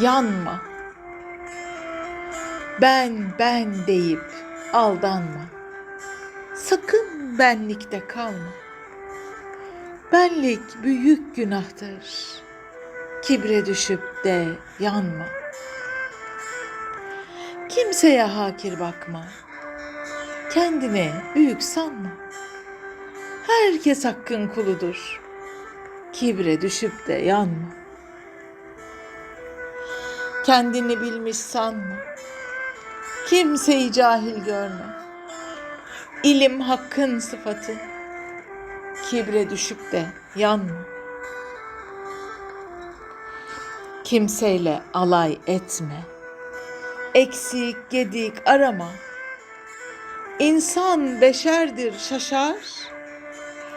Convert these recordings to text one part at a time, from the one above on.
yanma. Ben ben deyip aldanma. Sakın benlikte kalma. Benlik büyük günahtır. Kibre düşüp de yanma. Kimseye hakir bakma. Kendine büyük sanma. Herkes hakkın kuludur. Kibre düşüp de yanma. Kendini bilmiş sanma. Kimseyi cahil görme. İlim hakkın sıfatı. Kibre düşüp de yanma. Kimseyle alay etme. Eksik, gedik arama. İnsan beşerdir şaşar.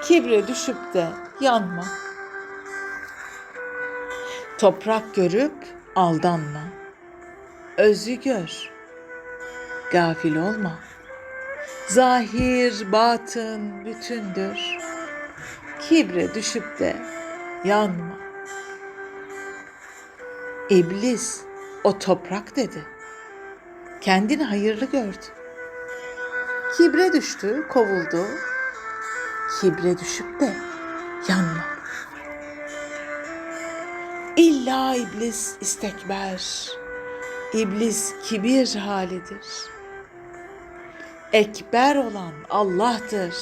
Kibre düşüp de yanma. Toprak görüp aldanma. Özü gör. Gafil olma. Zahir, batın bütündür. Kibre düşüp de yanma. İblis o toprak dedi. Kendini hayırlı gördü. Kibre düştü, kovuldu. Kibre düşüp de yanma. İlla iblis istekber. İblis kibir halidir. Ekber olan Allah'tır.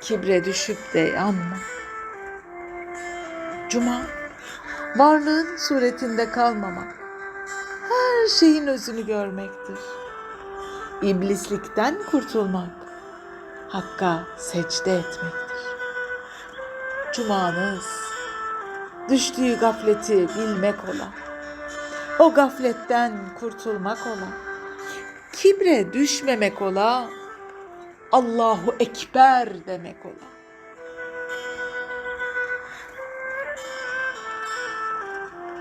Kibre düşüp de yanma. Cuma, varlığın suretinde kalmamak, her şeyin özünü görmektir. İblislikten kurtulmak, Hakk'a secde etmektir. Cumanız, düştüğü gafleti bilmek ola. O gafletten kurtulmak ola. Kibre düşmemek ola. Allahu Ekber demek ola.